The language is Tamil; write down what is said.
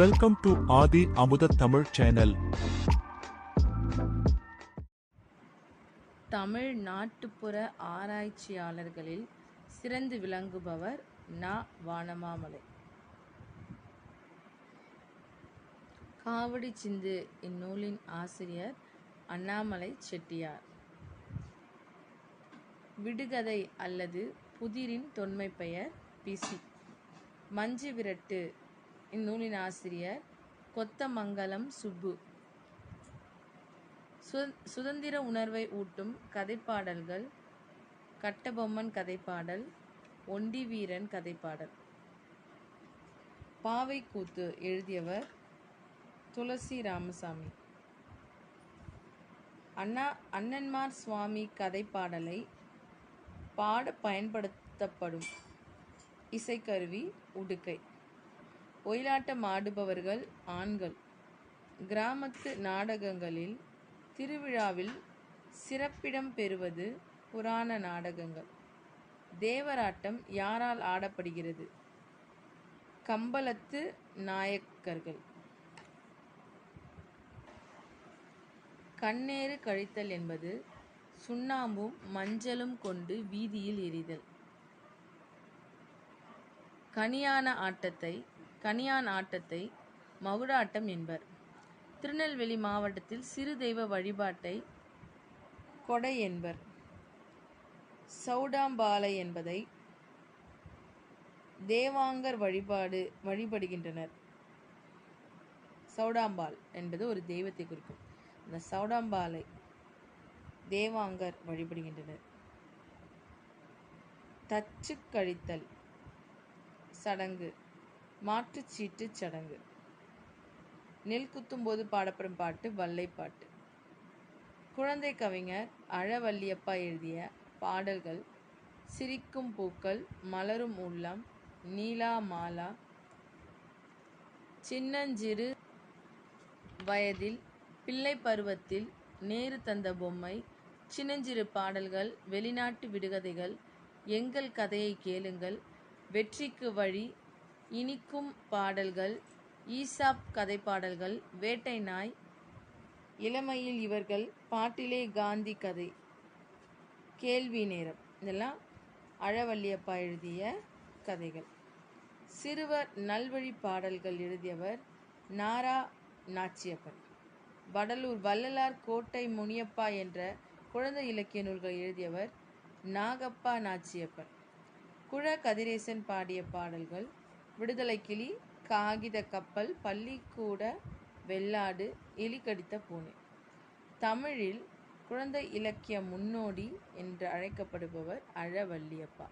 வெல்கம் டு ஆதி அமுத தமிழ் சேனல் தமிழ் நாட்டுப்புற ஆராய்ச்சியாளர்களில் சிறந்து விளங்குபவர் நா வானமாமலை. காவடி சிந்து இந்நூலின் ஆசிரியர் அண்ணாமலை செட்டியார். விடுகதை அல்லது புதிரின் தொன்மை பெயர் பிசி மஞ்சு விரட்டு இந்நூலின் ஆசிரியர் கொத்தமங்கலம் சுப்பு. சு- சுதந்திர உணர்வை ஊட்டும் கதைப்பாடல்கள் கட்டபொம்மன் கதைப்பாடல் ஒண்டி வீரன் கதைப்பாடல். பாவை கூத்து எழுதியவர் துளசி ராமசாமி. அண்ணா அண்ணன்மார் சுவாமி கதைப்பாடலை பாட பயன்படுத்தப்படும் இசைக்கருவி உடுக்கை. ஒயிலாட்டம் ஆடுபவர்கள் ஆண்கள். கிராமத்து நாடகங்களில் திருவிழாவில் சிறப்பிடம் பெறுவது புராண நாடகங்கள். தேவராட்டம் யாரால் ஆடப்படுகிறது? கம்பளத்து நாயக்கர்கள். கண்ணேறு கழித்தல் என்பது சுண்ணாம்பும் மஞ்சளும் கொண்டு வீதியில் எரிதல். கனியான ஆட்டத்தை கனியான் ஆட்டத்தை மகுடாட்டம் என்பர். திருநெல்வேலி மாவட்டத்தில் சிறு தெய்வ வழிபாட்டை கொடை என்பர். சௌடாம்பாலை என்பதை தேவாங்கர் வழிபாடு வழிபடுகின்றனர். சௌடாம்பால் என்பது ஒரு தெய்வத்தை குறிக்கும். அந்த சௌடாம்பாலை தேவாங்கர் வழிபடுகின்றனர். தச்சு கழித்தல் சடங்கு மாற்றுச்சீட்டு சடங்கு நெல் குத்தும் போது பாடப்படும் பாட்டு வல்லைப்பாட்டு. குழந்தை கவிஞர் அழவல்லியப்பா எழுதிய பாடல்கள் சிரிக்கும் பூக்கள் மலரும் உள்ளம் நீலா மாலா சின்னஞ்சிறு வயதில் பிள்ளை பருவத்தில் நேரு தந்த பொம்மை சின்னஞ்சிறு பாடல்கள் வெளிநாட்டு விடுகதைகள் எங்கள் கதையை கேளுங்கள் வெற்றிக்கு வழி இனிக்கும் பாடல்கள் ஈசாப் கதை பாடல்கள் வேட்டை நாய் இளமையில் இவர்கள் பாட்டிலே காந்தி கதை. கேள்வி நேரம். இதெல்லாம் அழவல்லியப்பா எழுதிய கதைகள். சிறுவர் நல்வழி பாடல்கள் எழுதியவர் நாரா நாச்சியப்பன். வடலூர் வள்ளலார் கோட்டை முனியப்பா என்ற குழந்தை இலக்கிய நூல்கள் எழுதியவர் நாகப்பா நாச்சியப்பன். குழ கதிரேசன் பாடிய பாடல்கள் விடுதலை கிளி காகித கப்பல் பள்ளிக்கூட வெள்ளாடு எலி கடித்த பூனை. தமிழில் குழந்தை இலக்கிய முன்னோடி என்று அழைக்கப்படுபவர் அழவல்லியப்பா